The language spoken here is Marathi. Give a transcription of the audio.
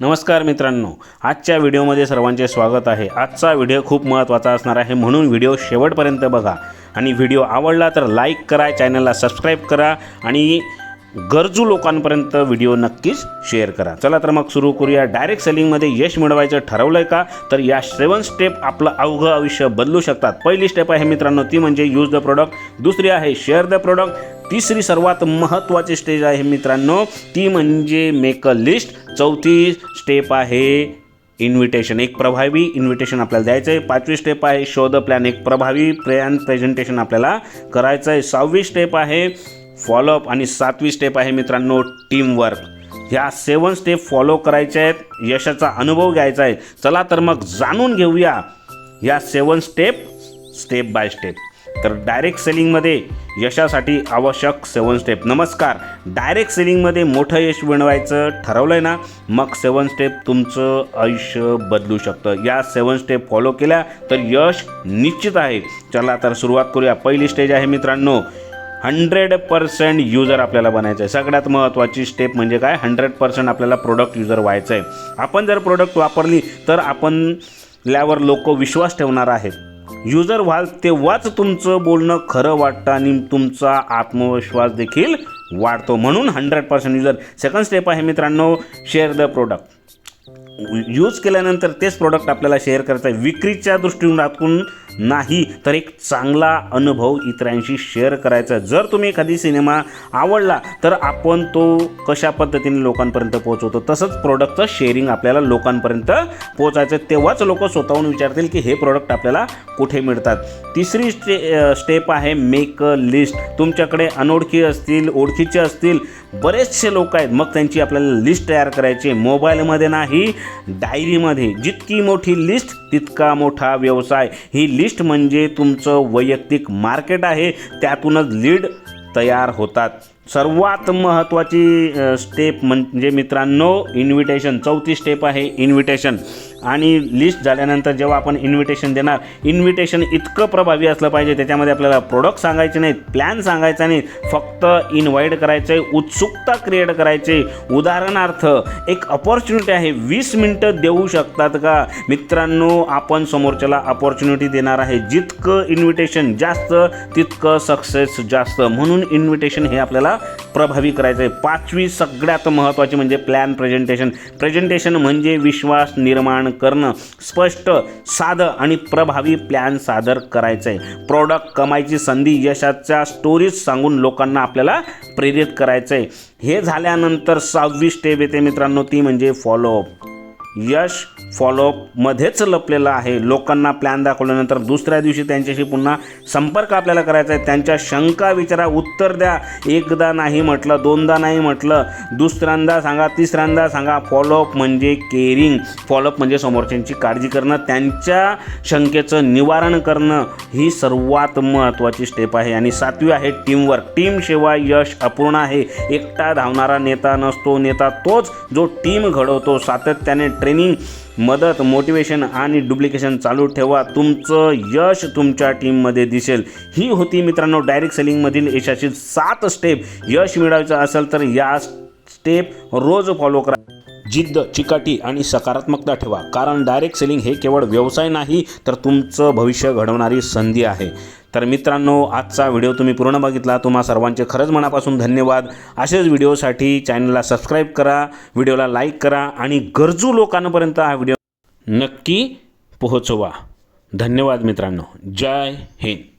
नमस्कार मित्रांनो आजच्या व्हिडिओमध्ये सर्वांचे स्वागत आहे. आजचा व्हिडिओ खूप महत्त्वाचा असणार आहे म्हणून व्हिडिओ शेवटपर्यंत बघा. आणि व्हिडिओ आवडला तर लाईक करा चॅनलला सबस्क्राईब करा आणि गरजू लोकांपर्यंत व्हिडिओ नक्कीच शेअर करा. चला तर मग सुरू करूया. डायरेक्ट सेलिंगमध्ये यश मिळवायचं ठरवलं आहे का? तर या सेवन स्टेप आपलं अवघं आयुष्य बदलू शकतात. पहिली स्टेप आहे मित्रांनो ती म्हणजे यूज द प्रोडक्ट दुसरी आहे शेअर द प्रोडक्ट तिसरी सर्वात महत्त्वाची स्टेज आहे मित्रांनो. ती म्हणजे मेक अ लिस्ट चौथी स्टेप आहे इन्व्हिटेशन एक प्रभावी इन्व्हिटेशन आपल्याला द्यायचं आहे पाचवी स्टेप आहे शोध प्लॅन एक प्रभावी प्लॅन प्रेझेंटेशन आपल्याला करायचं आहे सहावी स्टेप आहे फॉलोअप आणि सातवी स्टेप आहे मित्रांनो टीमवर्क ह्या सेवन स्टेप फॉलो करायच्या आहेत. यशाचा अनुभव घ्यायचा आहे. चला तर मग जाणून घेऊया या seven step step by step तर डायरेक्ट सेलिंगमध्ये यशासाठी आवश्यक सेवन स्टेप नमस्कार. डायरेक्ट सेलिंगमध्ये मोठं यश मिळवायचं ठरवलं आहे ना मग सेवन स्टेप तुमचं आयुष्य बदलू शकतं. या सेवन स्टेप फॉलो केल्या तर यश निश्चित आहे. चला तर सुरुवात करूया. पहिली स्टेज आहे मित्रांनो हंड्रेड पर्सेंट युजर आपल्याला बनायचं आहे सगळ्यात महत्त्वाची स्टेप म्हणजे काय? हंड्रेड पर्सेंट आपल्याला प्रोडक्ट युजर व्हायचं आहे आपण जर प्रोडक्ट वापरली तर आपण ल्यावर लोक विश्वास ठेवणार आहेत. युजर व्हाल तेव्हाच तुमचं बोलणं खरं वाटतं आणि तुमचा आत्मविश्वास देखील वाढतो म्हणून hundred percent user second step आहे मित्रांनो शेअर द प्रोडक्ट यूज केल्यानंतर तेच प्रोडक्ट आपल्याला शेअर करायचं आहे विक्रीच्या दृष्टीकोनातून नाही तर एक चांगला अनुभव इतरांशी शेअर करायचा. जर तुम्ही एखादी सिनेमा आवडला तर आपण तो कशा पद्धतीने लोकांपर्यंत पोहोचवतो? तसंच प्रोडक्टचं शेअरिंग आपल्याला लोकांपर्यंत पोहोचायचं तेव्हाच लोक स्वतःहून विचारतील की हे प्रोडक्ट आपल्याला कुठे मिळतात? तिसरी स्टे स्टेप आहे मेक अ लिस्ट तुमच्याकडे अनोळखी असतील ओळखीचे असतील बरेचसे लोक आहेत. मग त्यांची आपल्याला लिस्ट तयार करायची. मोबाईलमध्ये नाही डायरीमध्ये जितकी मोठी लिस्ट तितका मोठा व्यवसाय. ही लिस्ट म्हणजे तुमचं वैयक्तिक मार्केट आहे त्यातूनच लीड तयार होतात. सर्वात महत्त्वाची स्टेप म्हणजे मित्रांनो इन्व्हिटेशन चौथी स्टेप आहे इन्व्हिटेशन आणि लिस्ट झाल्यानंतर जेव्हा आपण इन्व्हिटेशन देणार इन्व्हिटेशन इतकं प्रभावी असलं पाहिजे त्याच्यामध्ये आपल्याला प्रोडक्ट सांगायचे नाहीत प्लॅन सांगायचा नाही फक्त इन्व्हाइट करायचं आहे उत्सुकता क्रिएट करायचे. उदाहरणार्थ एक अपॉर्च्युनिटी आहे वीस मिनटं देऊ शकतात का? मित्रांनो आपण समोरच्याला अपॉर्च्युनिटी देणार आहे. जितकं इन्व्हिटेशन जास्त तितकं सक्सेस जास्त. म्हणून इन्व्हिटेशन हे आपल्याला प्रभावी करायचं आहे पाचवी सगळ्यात महत्त्वाची म्हणजे प्लॅन प्रेझेंटेशन प्रेझेंटेशन म्हणजे विश्वास निर्माण करणं स्पष्ट साधं आणि प्रभावी प्लॅन सादर करायचं आहे प्रॉडक्ट कमाईची संधी यशाच्या स्टोरीज सांगून लोकांना आपल्याला प्रेरित करायचं आहे हे झाल्यानंतर सहावी स्टेप येते मित्रांनो ती म्हणजे फॉलोअप यश फॉलोअपमध्येच लपलेलं आहे. लोकांना प्लॅन दाखवल्यानंतर दुसऱ्या दिवशी त्यांच्याशी पुन्हा संपर्क आपल्याला करायचा आहे. त्यांच्या शंका विचारा उत्तर द्या. एकदा नाही म्हटलं दोनदा नाही म्हटलं दुसऱ्यांदा सांगा तिसऱ्यांदा सांगा. फॉलोअप म्हणजे केअरिंग फॉलोअप म्हणजे समोरच्यांची काळजी करणं त्यांच्या शंकेचं निवारण करणं ही सर्वात महत्त्वाची स्टेप आहे. आणि सातवी आहे टीमवर्क टीमशिवाय यश अपूर्ण आहे. एकटा धावणारा नेता नसतो नेता तोच जो टीम घडवतो. सातत्याने ट्रेनिंग मदत मोटिवेशन आणि डुप्लिकेशन चालू ठेवा. तुमचं यश तुमच्या टीममध्ये दिसेल. ही होती मित्रांनो डायरेक्ट सेलिंगमधील यशाची सात स्टेप यश मिळवायचं असेल तर या स्टेप रोज फॉलो करा. जिद्द चिकाटी आणि सकारात्मकता ठेवा. कारण डायरेक्ट सेलिंग हे केवळ व्यवसाय नाही तर तुमचं भविष्य घडवणारी संधी आहे. तर मित्रांनो आजचा व्हिडिओ तुम्ही पूर्ण बघितला. तुम्हा सर्वांचे खरंच मनापासून धन्यवाद. असेच व्हिडिओसाठी चॅनलला सबस्क्राईब करा व्हिडिओला लाईक करा आणि गरजू लोकांपर्यंत हा व्हिडिओ नक्की पोहोचवा. धन्यवाद मित्रांनो. जय हिंद.